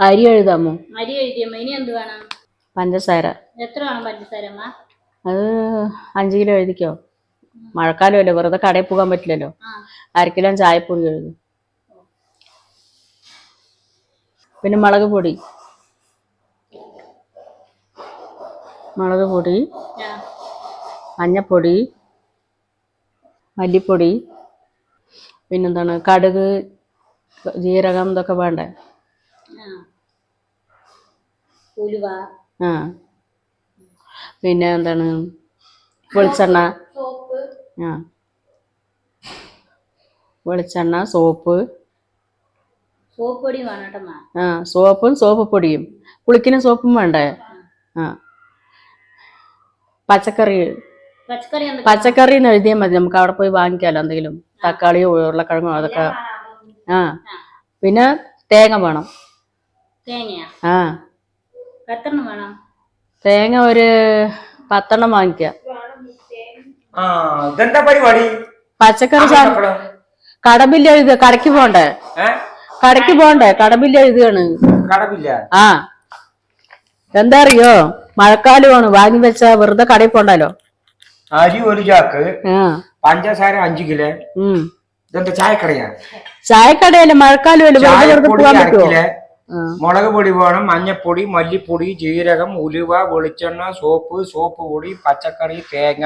അരി എഴുതാമോ? അരി എഴുതിയമ്മ. ഇനി എന്ത് വേണം? പഞ്ചസാര. എത്ര വേണം പഞ്ചസാര അത് അഞ്ച് കിലോ എഴുതിക്കോ? മഴക്കാലമല്ലേ വെറുതെ കടയിൽ പോകാൻ പറ്റില്ലല്ലോ. അരക്കിലോ അര കിലോ ചായപ്പൊടി എഴുതും. പിന്നെ മുളക് പൊടി. മുളക് പൊടി. മഞ്ഞപ്പൊടി. മല്ലിപ്പൊടി. പിന്നെന്താണ്? കടുക് ജീരകം ഇതൊക്കെ വേണ്ടേ? ഉലുവ. ആ. പിന്നെ എന്താണ്? വെളിച്ചെണ്ണ. സോപ്പ്. ആ. വെളിച്ചെണ്ണ സോപ്പ്. സോപ്പ് പൊടി വേണം ആ സോപ്പും സോപ്പ് പൊടിയും കുളിക്കുന്ന സോപ്പും വേണ്ടേ? ആ. പച്ചക്കറി. പച്ചക്കറി എന്ന് എഴുതിയാൽ മതി. നമുക്ക് അവിടെ പോയി വാങ്ങിക്കാലോ എന്തെങ്കിലും. തക്കാളിയോ ഉരുളക്കിഴങ്ങോ അതൊക്കെ. ആ. പിന്നെ തേങ്ങ വേണം. ആ. എത്രണ്ണം വേണം? തേങ്ങ ഒരു പത്തെണ്ണം വാങ്ങിക്കാം. ആ ഇതെന്താ പരിപാടി? പച്ചക്കറി സാധനം കടബില്ല എഴുതുക. കടക്ക് പോണ്ടേ? കടക്ക് പോണ്ടേ? കടബില്ല എഴുതുകയാണ്. കടബില്ല? ആ. എന്താ അറിയോ? മഴക്കാലമാണ്. വാങ്ങി വെച്ച വെറുതെ കടയിൽ പോണ്ടല്ലോ അരി ഒരു ചാക്ക് ആ. പഞ്ചസാര അഞ്ചു കിലോ. ഉം. ഇതെന്താ ചായക്കടയാണ് ചായക്കടയല്ലേ മഴക്കാലമല്ലേ? വെറുതെ പോകാൻ പറ്റുമോ. മുളക് പൊടി വേണം മഞ്ഞപ്പൊടി മല്ലിപ്പൊടി ജീരകം ഉലുവ വെളിച്ചെണ്ണ സോപ്പ് സോപ്പ് പൊടി പച്ചക്കറി തേങ്ങ.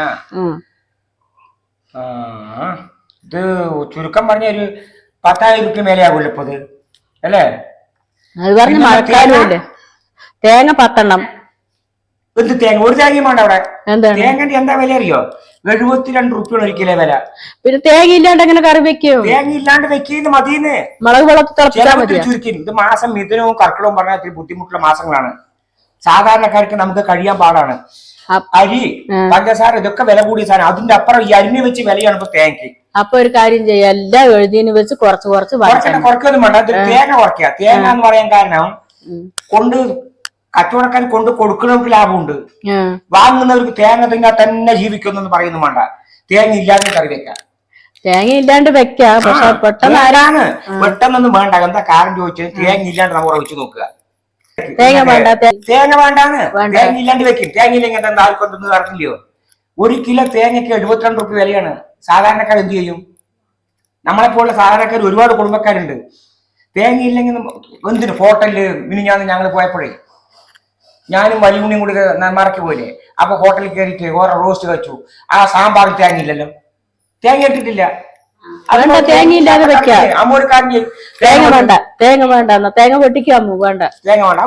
ഇത് ചുരുക്കം പറഞ്ഞ ഒരു പത്തായിരം റുപ്യ മേലെയാകൂല്ലോ ഇപ്പൊ ഇത്. അല്ലേ? അത് പറഞ്ഞ മഴക്കാലമല്ലേ തേങ്ങ? പത്തെണ്ണം. എന്ത് തേങ്ങ? ഒരു തേങ്ങയും വേണ്ട അവിടെ. തേങ്ങ തേങ്ങന്റെ എന്താ വില അറിയോ എഴുപത്തിരണ്ട് റുപ്യാണ് ഒരു കിലോ വില. പിന്നെ തേങ്ങ ഇല്ലാണ്ട് എങ്ങനെ കറി വെക്കോ? തേങ്ങ ഇല്ലാണ്ട് വെക്കുന്നത് മതിയെന്ന് മുളക് വെള്ളത്തിൽ ചുരുക്കി ഇത് മാസം മിഥുനവും കർക്കിടവും പറഞ്ഞാൽ ഇത്തിരി ബുദ്ധിമുട്ടുള്ള മാസങ്ങളാണ്. സാധാരണക്കാർക്ക് നമുക്ക് കഴിയാൻ പാടാണ്. അരി പഞ്ചസാര ഇതൊക്കെ വില കൂടിയ സാധനം. അതിന്റെ അപ്പുറം ഈ അരിഞ്ഞു വെച്ച് വിലയാണ് ഇപ്പൊ തേങ്ങ അപ്പൊ ഒരു കാര്യം ചെയ്യാം. എല്ലാം എഴുതിന് വെച്ച് കുറച്ച് കുറച്ച് കുറക്കൊന്നും വേണ്ട തേങ്ങ കുറയ്ക്കുക. തേങ്ങ എന്ന് പറയാൻ കാരണം കൊണ്ട് കച്ചവടക്കാർ കൊണ്ട് കൊടുക്കുന്നവർക്ക് ലാഭമുണ്ട്. വാങ്ങുന്നവർക്ക് തേങ്ങ തിങ്ങാ തന്നെ ജീവിക്കുന്നു പറയുന്നു വേണ്ട തേങ്ങ ഇല്ലാതെ കറി വെക്കാം. തേങ്ങ ഇല്ലാണ്ട് വെക്കാം പക്ഷെ പെട്ടെന്ന് ആരാണ് പെട്ടെന്നൊന്നും വേണ്ട. എന്താ കാരണം ചോദിച്ചത്? തേങ്ങ ഇല്ലാണ്ട് നമ്മൾ വെച്ച് നോക്കുക. തേങ്ങ വേണ്ട തേങ്ങ വേണ്ടാന്ന്. തേങ്ങ ഇല്ലാണ്ട് വെക്കും. തേങ്ങ ഇല്ലെങ്കിൽ എന്താ ആൾക്കൊന്നും നടക്കില്ലയോ ഒരു കിലോ തേങ്ങയ്ക്ക് എഴുപത്തിരണ്ട് റുപ്യ വിലയാണ്. സാധാരണക്കാർ എന്ത് ചെയ്യും? നമ്മളെ പോലുള്ള സാധാരണക്കാർ ഒരുപാട് കുടുംബക്കാരുണ്ട്. തേങ്ങ ഇല്ലെങ്കിൽ എന്തിന്? ഹോട്ടലിൽ മിനിഞ്ഞാന്ന് ഞങ്ങൾ പോയപ്പോഴേ ഞാനും വലിയുണ്ണിയും കൂടി മറക്കി പോയില്ലേ? അപ്പൊ ഹോട്ടലിൽ കയറിയിട്ട് ഓരോ റോസ്റ്റ് കഴിച്ചു. ആ സാമ്പാർ തേങ്ങയില്ലല്ലോ. തേങ്ങ ഇട്ടിട്ടില്ല. വേണ്ട, തേങ്ങ ഇല്ലാതെ വെക്കാം. അമ്മ ഒരു തേങ്ങ വേണ്ട തേങ്ങ വേണ്ട എന്നാ. തേങ്ങ പൊട്ടിക്കാമോ വേണ്ട. തേങ്ങ വേണ്ട.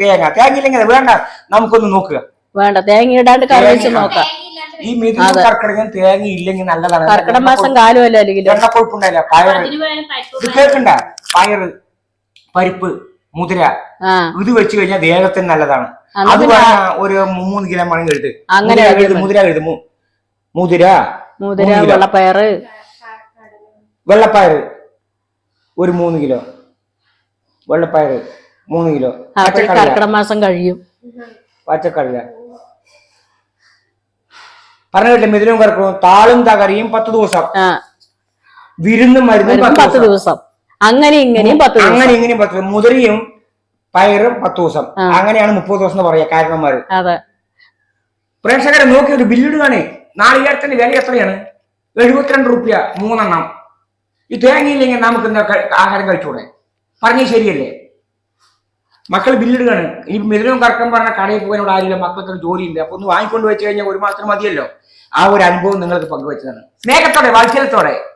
തേങ്ങ. തേങ്ങ ഇല്ലെങ്കിൽ വേണ്ട. നമുക്കൊന്ന് നോക്കുക. വേണ്ട തേങ്ങ ഇടാണ്ട് കറി വെച്ച് നോക്കാം. ഈ മിഥുന കർക്കിടകം തേങ്ങ ഇല്ലെങ്കിൽ നല്ലതാണ്. കർക്കിടക മാസം കാലമല്ലേ അല്ലെങ്കിൽ എണ്ണക്കൊഴുപ്പുണ്ടല്ല പയറ്. ഇത് കേൾക്കണ്ട. പയറ്. പരിപ്പ്. മുതിര. ഇത് വെച്ച് കഴിഞ്ഞാൽ ദേഹത്തിന് നല്ലതാണ്. അത് ഒരു മൂന്ന് കിലോ മണം കഴുത്ത് അങ്ങനെ മുതിര എഴുത്, മുതിര മുതിര. വെള്ളപ്പയർ വെള്ളപ്പയറ്. ഒരു മൂന്ന് കിലോ. വെള്ളപ്പയർ മൂന്ന് കിലോ. കർക്കിടക മാസം കഴിയും. പച്ചക്കടല പറഞ്ഞില്ലേ മിഥുനം കറക്കും താളും തകറിയും പത്ത് ദിവസം. വിരുന്നും മരുന്നും പത്ത് ദിവസം. അങ്ങനെ ഇങ്ങനെയും പത്ത് ദിവസം. അങ്ങനെ ഇങ്ങനെയും പത്ത് ദിവസം. മുതിരിയും പയറും പത്ത് ദിവസം. അങ്ങനെയാണ് മുപ്പത് ദിവസം എന്ന് പറയാ കാരണന്മാര് അതെ. പ്രേക്ഷകരെ നോക്കി ഒരു ബില്ലിടുകയാണ് നാളികേരത്തിന്റെ വില എത്രയാണ്? എഴുപത്തിരണ്ട് റുപ്യ മൂന്നെണ്ണം. ഈ തേങ്ങയില്ലെങ്കിൽ നമുക്ക് എന്താ ക- ആഹാരം കഴിച്ചൂടെ? പറഞ്ഞേ ശരിയല്ലേ? മക്കൾ ബില്ലിടുകയാണ് ഈ മിഥുനവും കറക്കം പറഞ്ഞ കടയിൽ പോകാനോട് ആരില്ല മക്കൾക്ക് ജോലിയുണ്ട്. അപ്പൊ ഒന്ന് വാങ്ങിക്കൊണ്ട് വെച്ച് കഴിഞ്ഞാൽ ഒരു മാസം മതിയല്ലോ? ആ ഒരു അനുഭവം നിങ്ങൾക്ക് പങ്കുവെച്ചതാണ്. സ്നേഹത്തോടെ വാത്സല്യത്തോടെ.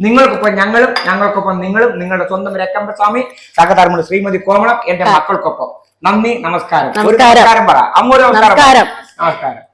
നിങ്ങൾക്കൊപ്പം ഞങ്ങളും ഞങ്ങൾക്കൊപ്പം നിങ്ങളും നിങ്ങളുടെ സ്വന്തം രക്കമ്പസ്വാമി സഹധർമ്മ ശ്രീമതി കോമളം എന്റെ മക്കൾക്കൊപ്പം. നന്ദി നമസ്കാരം. ഒരു നമസ്കാരം. നമസ്കാരം പറ. അമ്മൂര് നമസ്കാരം. നമസ്കാരം.